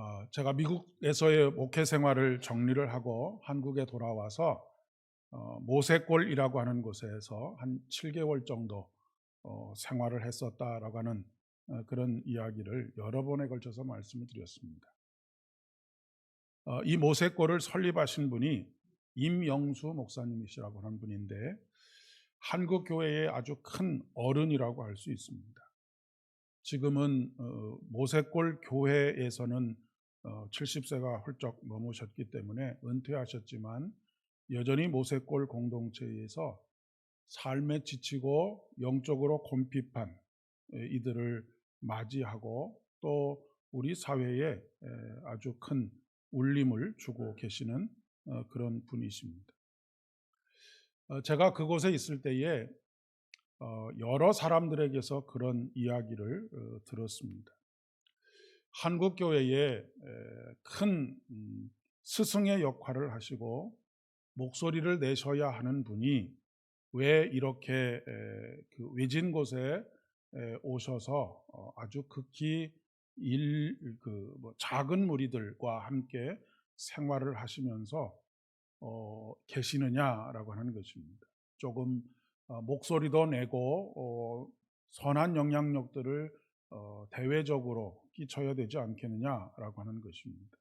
어, 제가 미국에서의 목회 생활을 정리를 하고 한국에 돌아와서 어, 모세골이라고 하는 곳에서 한 7개월 정도 어, 생활을 했었다라고 하는 어, 그런 이야기를 여러 번에 걸쳐서 말씀을 드렸습니다. 어, 이 모세골을 설립하신 분이 임영수 목사님이시라고 하는 분인데 한국 교회의 아주 큰 어른이라고 할 수 있습니다. 지금은 어, 모세골 교회에서는 70세가 훌쩍 넘으셨기 때문에 은퇴하셨지만 여전히 모세골 공동체에서 삶에 지치고 영적으로 곤핍한 이들을 맞이하고 또 우리 사회에 아주 큰 울림을 주고 계시는 어, 그런 분이십니다. 어, 제가 그곳에 있을 때에 어, 여러 사람들에게서 그런 이야기를 들었습니다. 한국 교회에 큰 음, 스승의 역할을 하시고 목소리를 내셔야 하는 분이 왜 이렇게 그 외진 곳에 오셔서 아주 극히 일, 그, 뭐 작은 무리들과 함께 생활을 하시면서 어, 계시느냐라고 하는 것입니다. 조금 어, 목소리도 내고 어, 선한 영향력들을 어, 대외적으로 끼쳐야 되지 않겠느냐라고 하는 것입니다.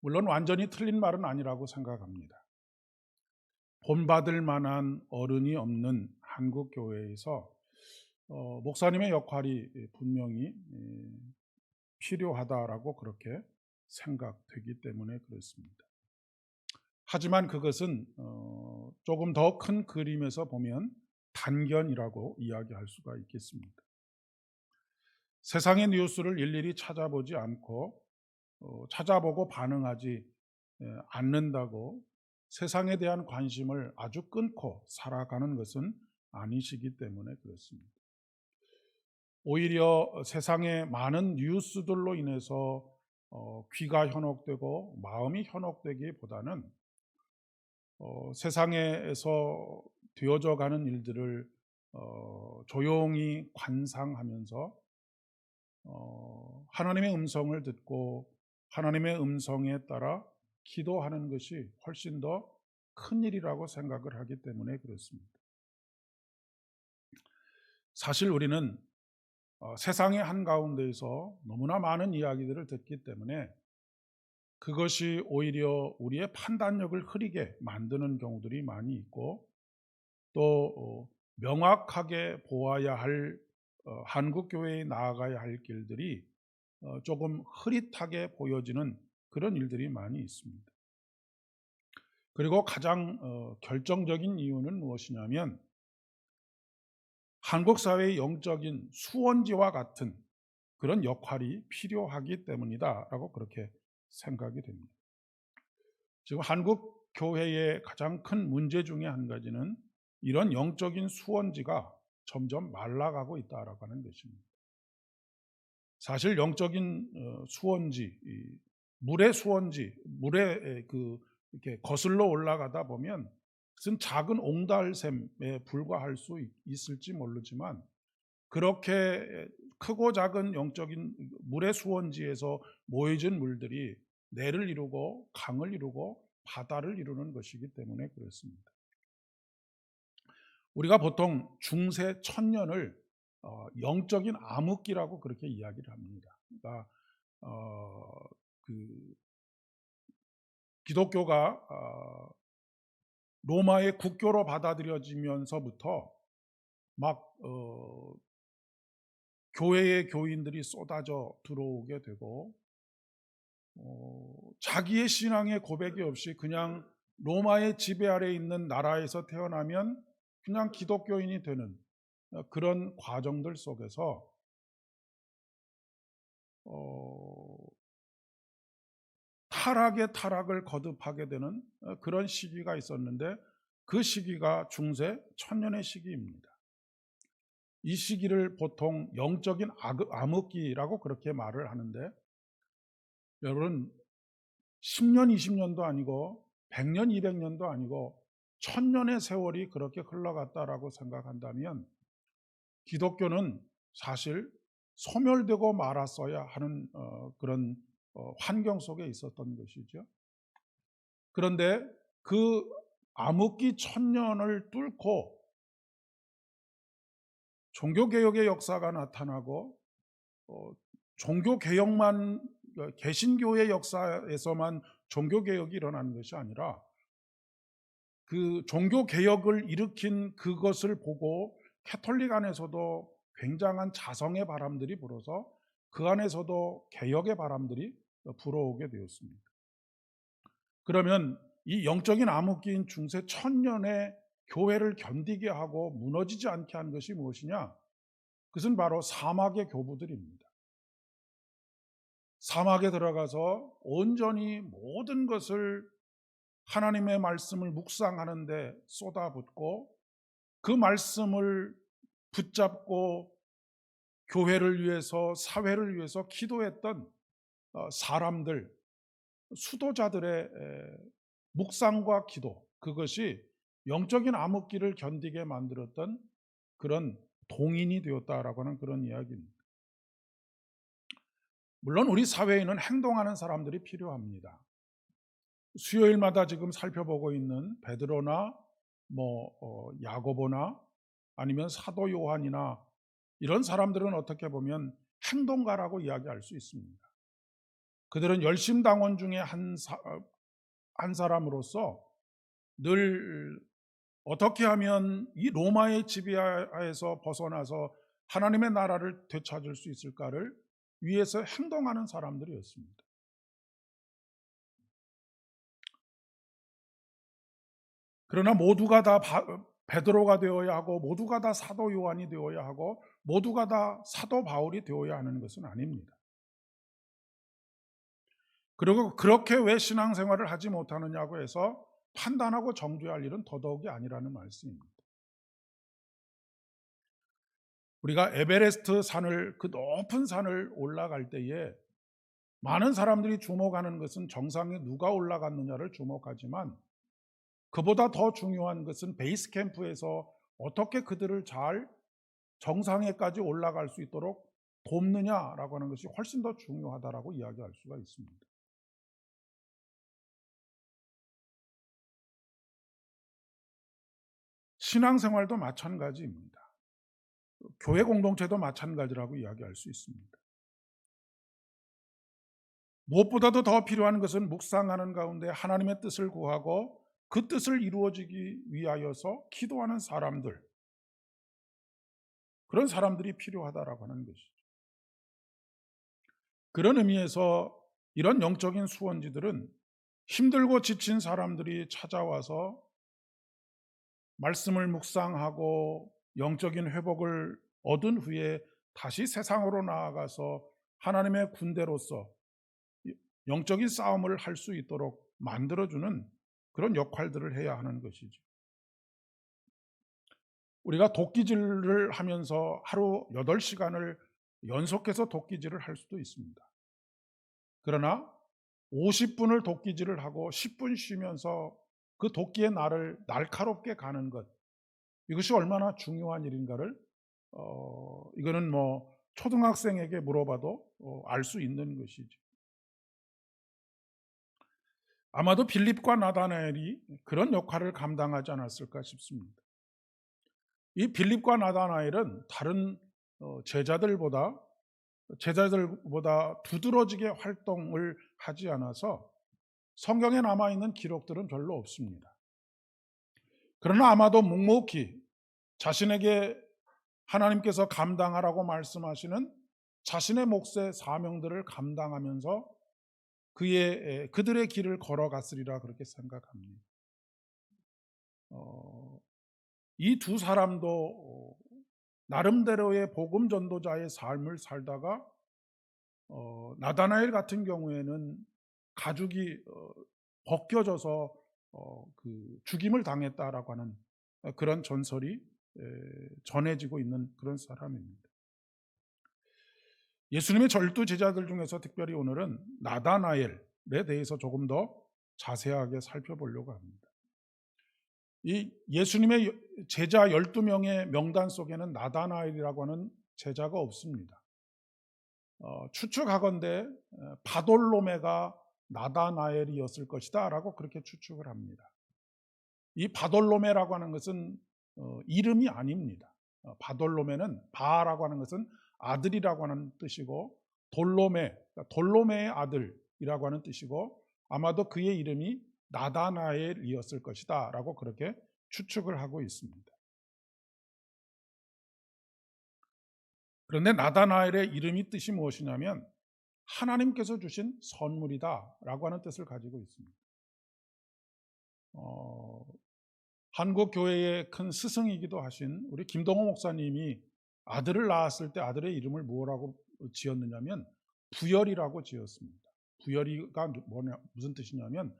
물론 완전히 틀린 말은 아니라고 생각합니다. 본받을 만한 어른이 없는 한국 교회에서 어, 목사님의 역할이 분명히 필요하다라고 그렇게 생각되기 때문에 그렇습니다. 하지만 그것은 어, 조금 더 큰 그림에서 보면 단견이라고 이야기할 수가 있겠습니다. 세상의 뉴스를 일일이 찾아보지 않고 어, 찾아보고 반응하지 않는다고 세상에 대한 관심을 아주 끊고 살아가는 것은 아니시기 때문에 그렇습니다. 오히려 세상의 많은 뉴스들로 인해서 어, 귀가 현혹되고 마음이 현혹되기보다는 어, 세상에서 되어져 가는 일들을 어, 조용히 관상하면서 어, 하나님의 음성을 듣고 하나님의 음성에 따라 기도하는 것이 훨씬 더 큰 일이라고 생각을 하기 때문에 그렇습니다. 사실 우리는 어, 세상의 한가운데에서 너무나 많은 이야기들을 듣기 때문에 그것이 오히려 우리의 판단력을 흐리게 만드는 경우들이 많이 있고 또 어, 명확하게 보아야 할 어, 한국 교회에 나아가야 할 길들이 어, 조금 흐릿하게 보여지는 그런 일들이 많이 있습니다. 그리고 가장 어, 결정적인 이유는 무엇이냐면 한국 사회의 영적인 수원지와 같은 그런 역할이 필요하기 때문이다라고 그렇게 생각이 됩니다. 지금 한국 교회의 가장 큰 문제 중에 한 가지는 이런 영적인 수원지가 점점 말라가고 있다라고 하는 것입니다. 사실 영적인 어, 수원지, 물의 수원지, 물에 그 이렇게 거슬러 올라가다 보면 그것은 작은 옹달샘에 불과할 수 있을지 모르지만 그렇게 크고 작은 영적인 물의 수원지에서 모여진 물들이 내를 이루고 강을 이루고 바다를 이루는 것이기 때문에 그렇습니다. 우리가 보통 중세 천년을 어, 영적인 암흑기라고 그렇게 이야기를 합니다. 그러니까 어, 그 기독교가 어, 로마의 국교로 받아들여지면서부터 막 어, 교회의 교인들이 쏟아져 들어오게 되고 어, 자기의 신앙의 고백이 없이 그냥 로마의 지배 아래 있는 나라에서 태어나면 그냥 기독교인이 되는 그런 과정들 속에서 어, 타락의 타락을 거듭하게 되는 어, 그런 시기가 있었는데 그 시기가 중세 천년의 시기입니다. 이 시기를 보통 영적인 암흑기라고 그렇게 말을 하는데 여러분 10년, 20년도 아니고 100년, 200년도 아니고 천년의 세월이 그렇게 흘러갔다라고 생각한다면 기독교는 사실 소멸되고 말았어야 하는 어, 그런 어, 환경 속에 있었던 것이죠. 그런데 그 암흑기 천년을 뚫고 종교개혁의 역사가 나타나고 어, 종교개혁만 어, 개신교의 역사에서만 종교개혁이 일어난 것이 아니라 그 종교 개혁을 일으킨 그것을 보고 캐톨릭 안에서도 굉장한 자성의 바람들이 불어서 그 안에서도 개혁의 바람들이 불어오게 되었습니다. 그러면 이 영적인 암흑기인 중세 천년의 교회를 견디게 하고 무너지지 않게 한 것이 무엇이냐? 그것은 바로 사막의 교부들입니다. 사막에 들어가서 온전히 모든 것을 하나님의 말씀을 묵상하는데 쏟아붓고 그 말씀을 붙잡고 교회를 위해서 사회를 위해서 기도했던 어, 사람들 수도자들의 묵상과 기도 그것이 영적인 암흑기를 견디게 만들었던 그런 동인이 되었다라고 하는 그런 이야기입니다. 물론 우리 사회에는 행동하는 사람들이 필요합니다. 수요일마다 지금 살펴보고 있는 베드로나 뭐 어, 야고보나 아니면 사도 요한이나 이런 사람들은 어떻게 보면 행동가라고 이야기할 수 있습니다. 그들은 열심당원 중에 한, 사, 한 사람으로서 늘 어떻게 하면 이 로마의 지배하에서 벗어나서 하나님의 나라를 되찾을 수 있을까를 위해서 행동하는 사람들이었습니다. 그러나 모두가 다 베드로가 되어야 하고 모두가 다 사도 요한이 되어야 하고 모두가 다 사도 바울이 되어야 하는 것은 아닙니다. 그리고 그렇게 왜 신앙생활을 하지 못하느냐고 해서 판단하고 정죄할 일은 더더욱이 아니라는 말씀입니다. 우리가 에베레스트 산을 그 높은 산을 올라갈 때에 많은 사람들이 주목하는 것은 정상에 누가 올라갔느냐를 주목하지만 그보다 더 중요한 것은 베이스 캠프에서 어떻게 그들을 잘 정상에까지 올라갈 수 있도록 돕느냐라고 하는 것이 훨씬 더 중요하다라고 이야기할 수가 있습니다. 신앙생활도 마찬가지입니다. 교회 공동체도 마찬가지라고 이야기할 수 있습니다. 무엇보다도 더 필요한 것은 묵상하는 가운데 하나님의 뜻을 구하고 그 뜻을 이루어지기 위하여서 기도하는 사람들, 그런 사람들이 필요하다라고 하는 것이죠. 그런 의미에서 이런 영적인 수원지들은 힘들고 지친 사람들이 찾아와서 말씀을 묵상하고 영적인 회복을 얻은 후에 다시 세상으로 나아가서 하나님의 군대로서 영적인 싸움을 할 수 있도록 만들어주는 그런 역할들을 해야 하는 것이죠. 우리가 도끼질을 하면서 하루 8시간을 연속해서 도끼질을 할 수도 있습니다. 그러나 50분을 도끼질을 하고 10분 쉬면서 그 도끼의 날을 날카롭게 가는 것 이것이 얼마나 중요한 일인가를 어, 이거는 뭐 초등학생에게 물어봐도 어, 알 수 있는 것이죠. 아마도 빌립과 나다나엘이 그런 역할을 감당하지 않았을까 싶습니다. 이 빌립과 나다나엘은 다른 어, 제자들보다 제자들보다 두드러지게 활동을 하지 않아서 성경에 남아 있는 기록들은 별로 없습니다. 그러나 아마도 묵묵히 자신에게 하나님께서 감당하라고 말씀하시는 자신의 몫의 사명들을 감당하면서 그의 그들의 길을 걸어갔으리라 그렇게 생각합니다. 어, 이 두 사람도 어, 나름대로의 복음 전도자의 삶을 살다가 어, 나다나엘 같은 경우에는 가죽이 어, 벗겨져서 어, 그 죽임을 당했다라고 하는 그런 전설이 전해지고 있는 그런 사람입니다. 예수님의 절두 제자들 중에서 특별히 오늘은 나다나엘에 대해서 조금 더 자세하게 살펴보려고 합니다. 이 예수님의 제자 12명의 명단 속에는 나다나엘이라고 하는 제자가 없습니다. 어, 추측하건대 어, 바돌로메가 나다나엘이었을 것이다 라고 그렇게 추측을 합니다. 이 바돌로메라고 하는 것은 어, 이름이 아닙니다. 어, 바돌로메는 바라고 하는 것은 아들이라고 하는 뜻이고 돌로메, 그러니까 돌로메의 아들이라고 하는 뜻이고 아마도 그의 이름이 나다나엘이었을 것이다 라고 그렇게 추측을 하고 있습니다. 그런데 나다나엘의 이름이 뜻이 무엇이냐면 하나님께서 주신 선물이다 라고 하는 뜻을 가지고 있습니다. 어, 한국 교회의 큰 스승이기도 하신 우리 김동호 목사님이 아들을 낳았을 때 아들의 이름을 무엇라고 지었느냐면 부열이라고 지었습니다. 부열이가 뭐냐 무슨 뜻이냐면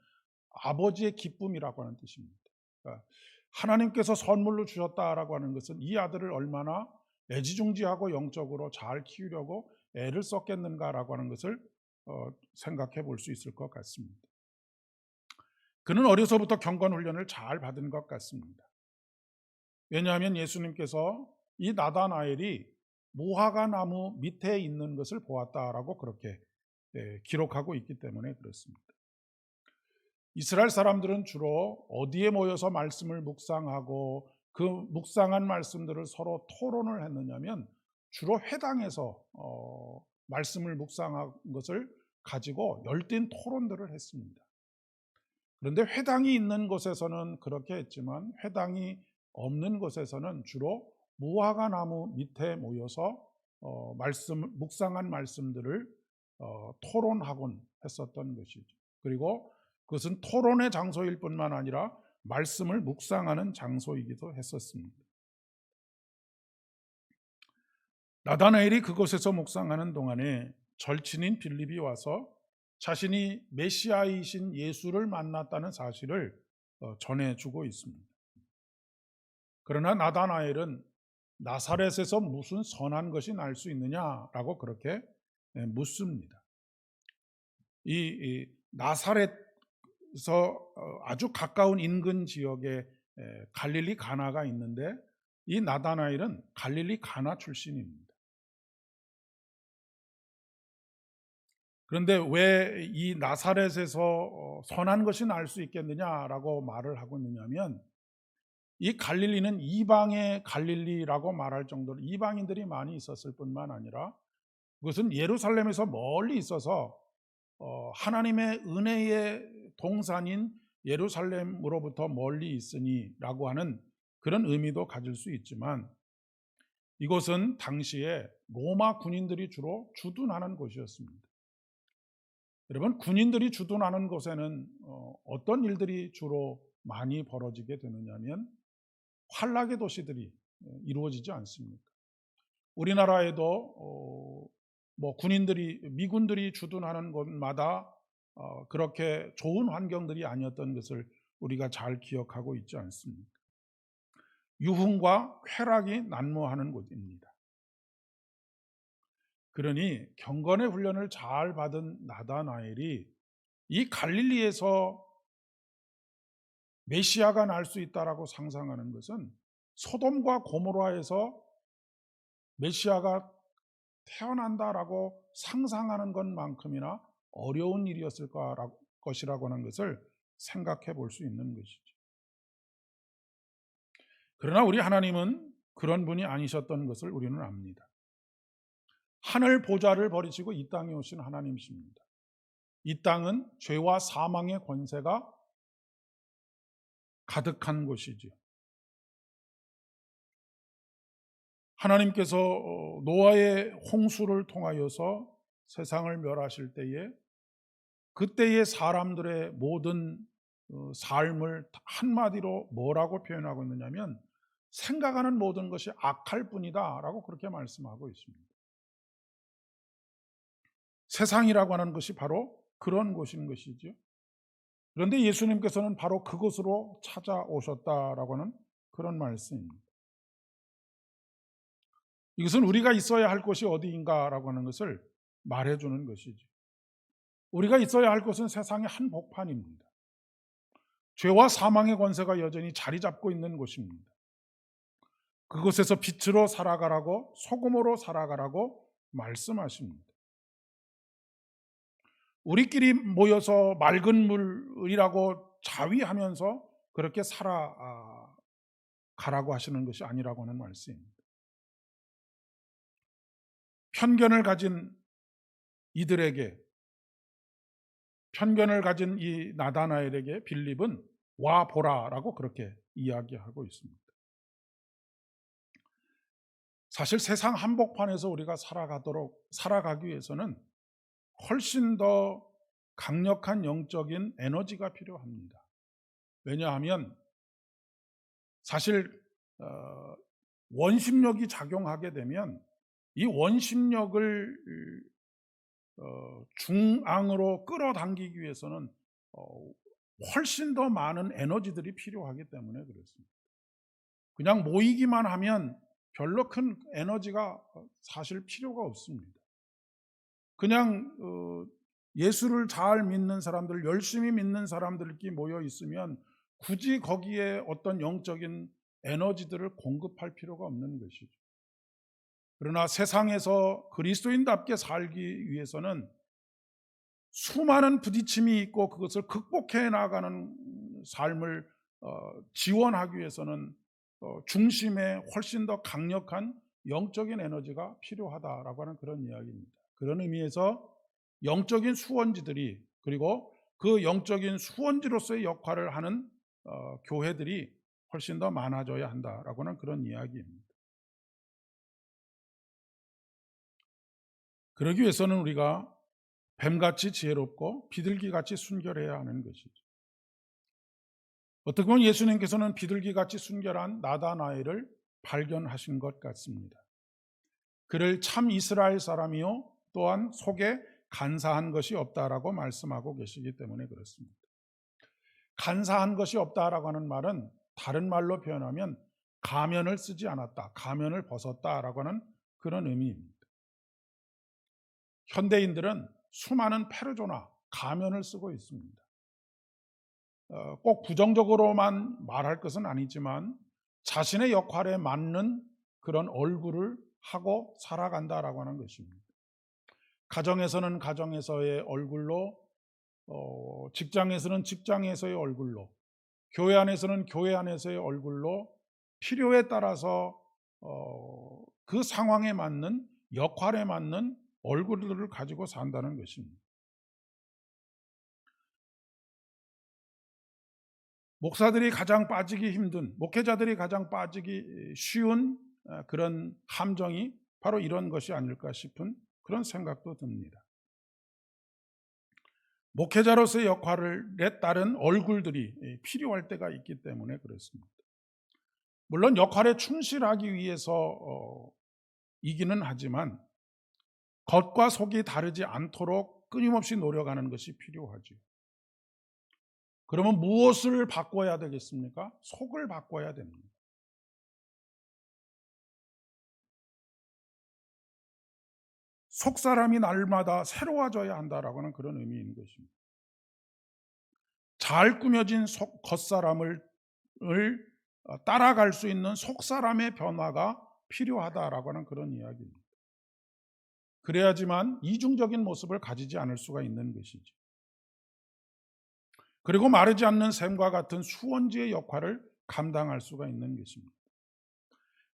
아버지의 기쁨이라고 하는 뜻입니다. 그러니까 하나님께서 선물로 주셨다라고 하는 것은 이 아들을 얼마나 애지중지하고 영적으로 잘 키우려고 애를 썼겠는가라고 하는 것을 어, 생각해 볼 수 있을 것 같습니다. 그는 어려서부터 경건 훈련을 잘 받은 것 같습니다. 왜냐하면 예수님께서 이 나다나엘이 모하가 나무 밑에 있는 것을 보았다라고 그렇게 예, 기록하고 있기 때문에 그렇습니다. 이스라엘 사람들은 주로 어디에 모여서 말씀을 묵상하고 그 묵상한 말씀들을 서로 토론을 했느냐면 주로 회당에서 어, 말씀을 묵상한 것을 가지고 열띤 토론들을 했습니다. 그런데 회당이 있는 곳에서는 그렇게 했지만 회당이 없는 곳에서는 주로 무화과 나무 밑에 모여서 어, 말씀 묵상한 말씀들을 어, 토론하곤 했었던 것이죠. 그리고 그것은 토론의 장소일 뿐만 아니라 말씀을 묵상하는 장소이기도 했었습니다. 나다나엘이 그곳에서 묵상하는 동안에 절친인 빌립이 와서 자신이 메시아이신 예수를 만났다는 사실을 어, 전해주고 있습니다. 그러나 나다나엘은 나사렛에서 무슨 선한 것이 날 수 있느냐라고 그렇게 예, 묻습니다. 이 나사렛에서 어, 아주 가까운 인근 지역에 갈릴리 가나가 있는데 이 나다나엘은 갈릴리 가나 출신입니다. 그런데 왜 이 나사렛에서 어, 선한 것이 날 수 있겠느냐라고 말을 하고 있느냐면 이 갈릴리는 이방의 갈릴리라고 말할 정도로 이방인들이 많이 있었을 뿐만 아니라 그것은 예루살렘에서 멀리 있어서 어, 하나님의 은혜의 동산인 예루살렘으로부터 멀리 있으니라고 하는 그런 의미도 가질 수 있지만 이곳은 당시에 로마 군인들이 주로 주둔하는 곳이었습니다. 여러분 군인들이 주둔하는 곳에는 어, 어떤 일들이 주로 많이 벌어지게 되느냐면 환락의 도시들이 어, 이루어지지 않습니까? 우리나라에도 어, 뭐 군인들이 미군들이 주둔하는 곳마다 그렇게 좋은 환경들이 아니었던 것을 우리가 잘 기억하고 있지 않습니까? 유흥과 쾌락이 난무하는 곳입니다. 그러니 경건의 훈련을 잘 받은 나다나엘이 이 갈릴리에서 메시아가 날 수 있다라고 상상하는 것은 소돔과 고모라에서 메시아가 태어난다라고 상상하는 것만큼이나 어려운 일이었을 것이라고 하는 것을 생각해 볼 수 있는 것이죠. 그러나 우리 하나님은 그런 분이 아니셨던 것을 우리는 압니다. 하늘 보좌를 버리시고 이 땅에 오신 하나님이십니다. 이 땅은 죄와 사망의 권세가 가득한 곳이지요. 하나님께서 어, 노아의 홍수를 통하여서 세상을 멸하실 때에 그때의 사람들의 모든 어, 삶을 한마디로 뭐라고 표현하고 있느냐면 생각하는 모든 것이 악할 뿐이다라고 그렇게 말씀하고 있습니다. 세상이라고 하는 것이 바로 그런 곳인 것이죠. 그런데 예수님께서는 바로 그곳으로 찾아오셨다라고 하는 그런 말씀입니다. 이것은 우리가 있어야 할 곳이 어디인가라고 하는 것을 말해주는 것이죠. 우리가 있어야 할 곳은 세상의 한 복판입니다. 죄와 사망의 권세가 여전히 자리 잡고 있는 곳입니다. 그곳에서 빛으로 살아가라고 소금으로 살아가라고 말씀하십니다. 우리끼리 모여서 맑은 물이라고 자위하면서 그렇게 살아가라고 하시는 것이 아니라고 하는 말씀입니다. 편견을 가진 이들에게 편견을 가진 이 나다나엘에게 빌립은 와 보라라고 그렇게 이야기하고 있습니다. 사실 세상 한복판에서 우리가 살아가도록 살아가기 위해서는 훨씬 더 강력한 영적인 에너지가 필요합니다. 왜냐하면 사실 어, 원심력이 작용하게 되면 이 원심력을 어, 중앙으로 끌어당기기 위해서는 어, 훨씬 더 많은 에너지들이 필요하기 때문에 그렇습니다. 그냥 모이기만 하면 별로 큰 에너지가 사실 필요가 없습니다. 그냥 어, 예수를 잘 믿는 사람들, 열심히 믿는 사람들끼리 모여 있으면 굳이 거기에 어떤 영적인 에너지들을 공급할 필요가 없는 것이죠. 그러나 세상에서 그리스도인답게 살기 위해서는 수많은 부딪힘이 있고 그것을 극복해 나가는 삶을 어, 지원하기 위해서는 어, 중심에 훨씬 더 강력한 영적인 에너지가 필요하다라고 하는 그런 이야기입니다. 그런 의미에서 영적인 수원지들이 그리고 그 영적인 수원지로서의 역할을 하는 어, 교회들이 훨씬 더 많아져야 한다라고 하는 그런 이야기입니다. 그러기 위해서는 우리가 뱀같이 지혜롭고 비둘기같이 순결해야 하는 것이죠. 어떻게 보면 예수님께서는 비둘기같이 순결한 나다나엘을 발견하신 것 같습니다. 그를 참 이스라엘 사람이요 또한 속에 간사한 것이 없다라고 말씀하고 계시기 때문에 그렇습니다. 간사한 것이 없다라고 하는 말은 다른 말로 표현하면 가면을 쓰지 않았다, 가면을 벗었다라고 하는 그런 의미입니다. 현대인들은 수많은 페르조나, 가면을 쓰고 있습니다. 어, 꼭 부정적으로만 말할 것은 아니지만 자신의 역할에 맞는 그런 얼굴을 하고 살아간다라고 하는 것입니다. 가정에서는 가정에서의 얼굴로, 어, 직장에서는 직장에서의 얼굴로, 교회 안에서는 교회 안에서의 얼굴로 필요에 따라서 어, 그 상황에 맞는 역할에 맞는 얼굴들을 가지고 산다는 것입니다. 목사들이 가장 빠지기 힘든, 목회자들이 가장 빠지기 쉬운 어, 그런 함정이 바로 이런 것이 아닐까 싶은 그런 생각도 듭니다. 목회자로서의 역할에 따른 얼굴들이 필요할 때가 있기 때문에 그렇습니다. 물론 역할에 충실하기 위해서 어, 이기는 하지만 겉과 속이 다르지 않도록 끊임없이 노력하는 것이 필요하죠. 그러면 무엇을 바꿔야 되겠습니까? 속을 바꿔야 됩니다. 속 사람이 날마다 새로워져야 한다라고 하는 그런 의미인 것입니다. 잘 꾸며진 속, 겉사람을 따라갈 수 있는 속 사람의 변화가 필요하다라고 하는 그런 이야기입니다. 그래야지만 이중적인 모습을 가지지 않을 수가 있는 것이죠. 그리고 마르지 않는 샘과 같은 수원지의 역할을 감당할 수가 있는 것입니다.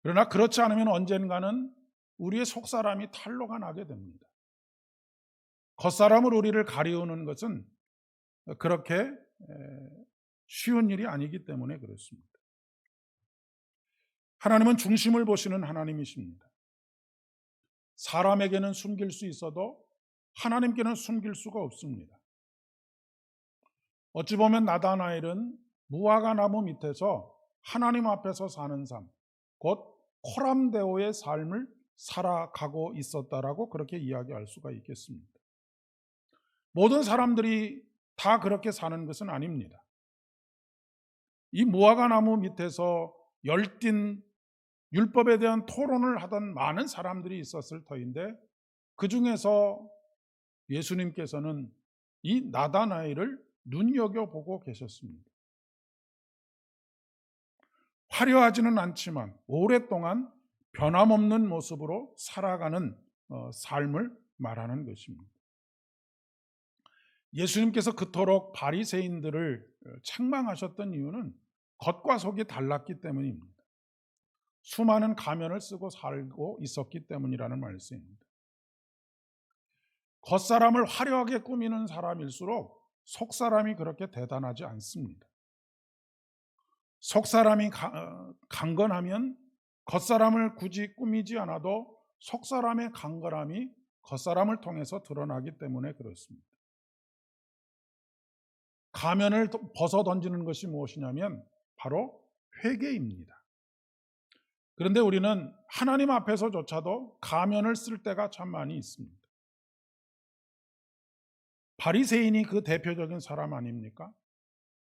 그러나 그렇지 않으면 언젠가는 우리의 속사람이 탈로가 나게 됩니다. 겉사람을 우리를 가리우는 것은 그렇게 쉬운 일이 아니기 때문에 그렇습니다. 하나님은 중심을 보시는 하나님이십니다. 사람에게는 숨길 수 있어도 하나님께는 숨길 수가 없습니다. 어찌 보면 나다나엘은 무화과 나무 밑에서 하나님 앞에서 사는 삶, 곧 코람데오의 삶을 살아가고 있었다라고 그렇게 이야기할 수가 있겠습니다. 모든 사람들이 다 그렇게 사는 것은 아닙니다. 이 무화과 나무 밑에서 열띤 율법에 대한 토론을 하던 많은 사람들이 있었을 터인데 그 중에서 예수님께서는 이 나다나엘을 눈여겨보고 계셨습니다. 화려하지는 않지만 오랫동안 변함없는 모습으로 살아가는 어, 삶을 말하는 것입니다. 예수님께서 그토록 바리새인들을 책망하셨던 이유는 겉과 속이 달랐기 때문입니다. 수많은 가면을 쓰고 살고 있었기 때문이라는 말씀입니다. 겉사람을 화려하게 꾸미는 사람일수록 속사람이 그렇게 대단하지 않습니다. 속사람이 어, 강건하면 겉사람을 굳이 꾸미지 않아도 속사람의 강건함이 겉사람을 통해서 드러나기 때문에 그렇습니다. 가면을 벗어 던지는 것이 무엇이냐면 바로 회개입니다. 그런데 우리는 하나님 앞에서조차도 가면을 쓸 때가 참 많이 있습니다. 바리새인이 그 대표적인 사람 아닙니까?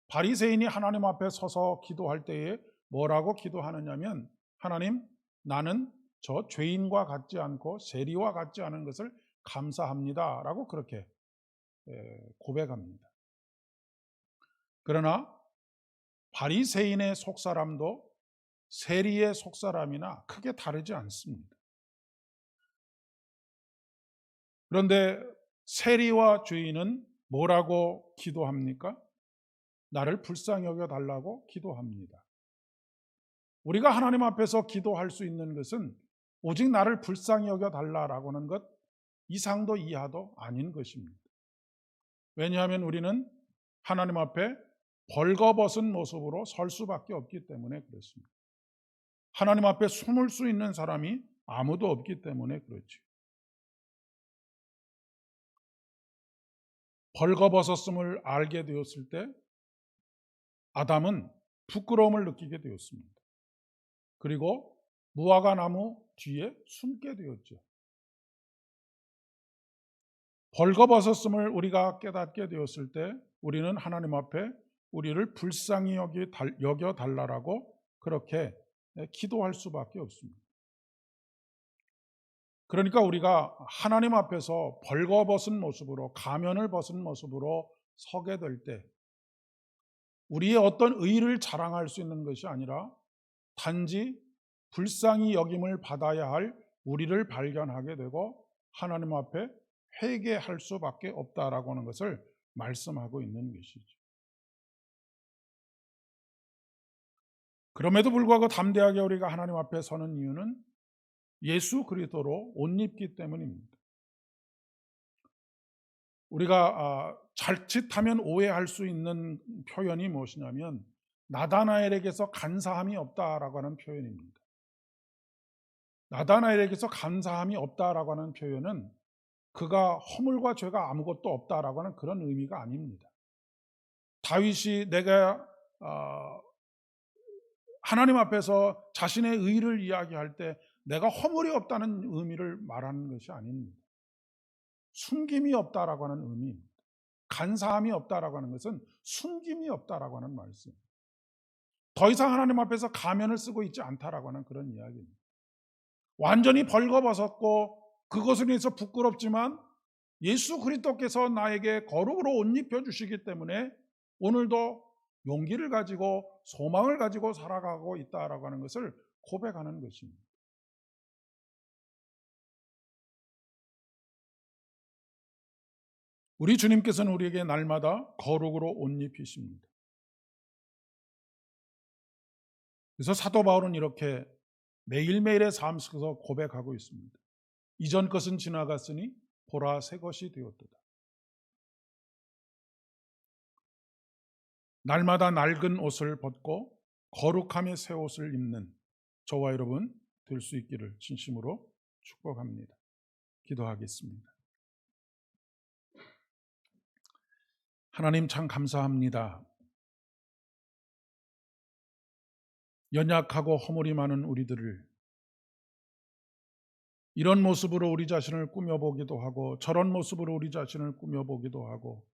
바리새인이 하나님 앞에 서서 기도할 때에 뭐라고 기도하느냐면 하나님 나는 저 죄인과 같지 않고 세리와 같지 않은 것을 감사합니다 라고 그렇게 고백합니다. 그러나 바리새인의 속사람도 세리의 속사람이나 크게 다르지 않습니다. 그런데 세리와 주인은 뭐라고 기도합니까? 나를 불쌍히 여겨 달라고 기도합니다. 우리가 하나님 앞에서 기도할 수 있는 것은 오직 나를 불쌍히 여겨 달라라고 하는 것 이상도 이하도 아닌 것입니다. 왜냐하면 우리는 하나님 앞에 벌거벗은 모습으로 설 수밖에 없기 때문에 그렇습니다. 하나님 앞에 숨을 수 있는 사람이 아무도 없기 때문에 그렇죠. 벌거벗었음을 알게 되었을 때 아담은 부끄러움을 느끼게 되었습니다. 그리고 무화과 나무 뒤에 숨게 되었죠. 벌거벗었음을 우리가 깨닫게 되었을 때 우리는 하나님 앞에 우리를 불쌍히 여겨 달라라고 그렇게 기도할 수밖에 없습니다. 그러니까 우리가 하나님 앞에서 벌거벗은 모습으로 가면을 벗은 모습으로 서게 될 때 우리의 어떤 의를 자랑할 수 있는 것이 아니라 단지 불쌍히 여김을 받아야 할 우리를 발견하게 되고 하나님 앞에 회개할 수밖에 없다라고 하는 것을 말씀하고 있는 것이죠. 그럼에도 불구하고 담대하게 우리가 하나님 앞에 서는 이유는 예수 그리스도로 옷 입기 때문입니다. 우리가 아, 자칫하면 오해할 수 있는 표현이 무엇이냐면 나다나엘에게서 간사함이 없다라고 하는 표현입니다. 나다나엘에게서 간사함이 없다라고 하는 표현은 그가 허물과 죄가 아무것도 없다라고 하는 그런 의미가 아닙니다. 다윗이 내가 어, 하나님 앞에서 자신의 의를 이야기할 때 내가 허물이 없다는 의미를 말하는 것이 아닙니다. 숨김이 없다라고 하는 의미입니다. 간사함이 없다라고 하는 것은 숨김이 없다라고 하는 말씀. 더 이상 하나님 앞에서 가면을 쓰고 있지 않다라고 하는 그런 이야기입니다. 완전히 벌거벗었고 그것을 위해서 부끄럽지만 예수 그리스도께서 나에게 거룩으로 옷 입혀 주시기 때문에 오늘도 용기를 가지고 소망을 가지고 살아가고 있다라고 하는 것을 고백하는 것입니다. 우리 주님께서는 우리에게 날마다 거룩으로 옷 입히십니다. 그래서 사도 바울은 이렇게 매일매일의 삶 속에서 고백하고 있습니다. 이전 것은 지나갔으니 보라 새 것이 되었도다. 날마다 낡은 옷을 벗고 거룩함의 새 옷을 입는 저와 여러분 될 수 있기를 진심으로 축복합니다. 기도하겠습니다. 하나님 참 감사합니다. 연약하고 허물이 많은 우리들을 이런 모습으로 우리 자신을 꾸며보기도 하고 저런 모습으로 우리 자신을 꾸며보기도 하고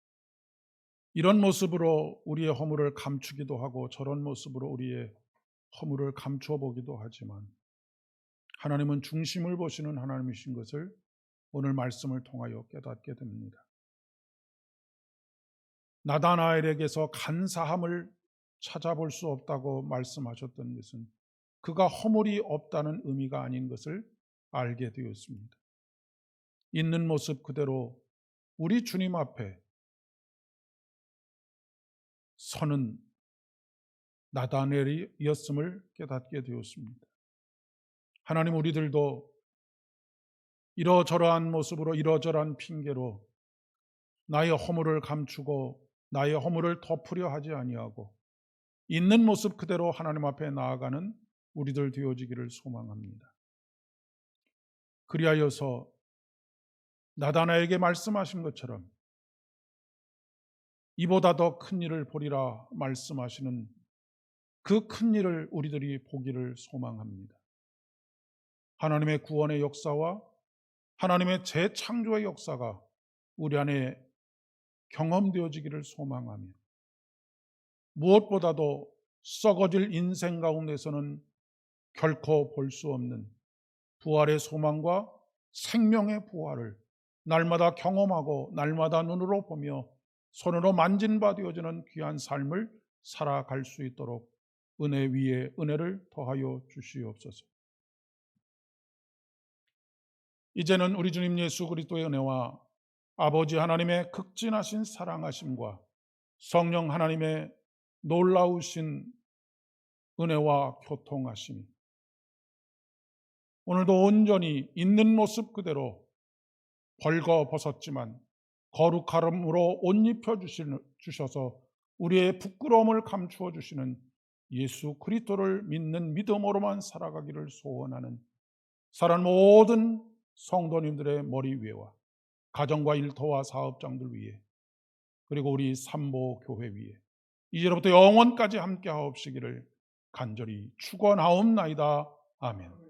이런 모습으로 우리의 허물을 감추기도 하고 저런 모습으로 우리의 허물을 감추어 보기도 하지만 하나님은 중심을 보시는 하나님이신 것을 오늘 말씀을 통하여 깨닫게 됩니다. 나다나엘에게서 간사함을 찾아볼 수 없다고 말씀하셨던 것은 그가 허물이 없다는 의미가 아닌 것을 알게 되었습니다. 있는 모습 그대로 우리 주님 앞에 선은 나다넬이었음을 깨닫게 되었습니다. 하나님 우리들도 이러저러한 모습으로 이러저러한 핑계로 나의 허물을 감추고 나의 허물을 덮으려 하지 아니하고 있는 모습 그대로 하나님 앞에 나아가는 우리들 되어지기를 소망합니다. 그리하여서 나다나에게 말씀하신 것처럼 이보다 더 큰 일을 보리라 말씀하시는 그 큰 일을 우리들이 보기를 소망합니다. 하나님의 구원의 역사와 하나님의 재창조의 역사가 우리 안에 경험되어지기를 소망하며 무엇보다도 썩어질 인생 가운데서는 결코 볼 수 없는 부활의 소망과 생명의 부활을 날마다 경험하고 날마다 눈으로 보며 손으로 만진 바 되어지는 귀한 삶을 살아갈 수 있도록 은혜 위에 은혜를 더하여 주시옵소서. 이제는 우리 주님 예수 그리스도의 은혜와 아버지 하나님의 극진하신 사랑하심과 성령 하나님의 놀라우신 은혜와 교통하심이. 오늘도 온전히 있는 모습 그대로 벌거 벗었지만 거룩함으로 옷 입혀 주셔서 우리의 부끄러움을 감추어 주시는 예수 그리스도를 믿는 믿음으로만 살아가기를 소원하는 사랑 모든 성도님들의 머리 위에와 가정과 일터와 사업장들 위에 그리고 우리 삼보 교회 위에 이제로부터 영원까지 함께 하옵시기를 간절히 축원하옵나이다. 아멘.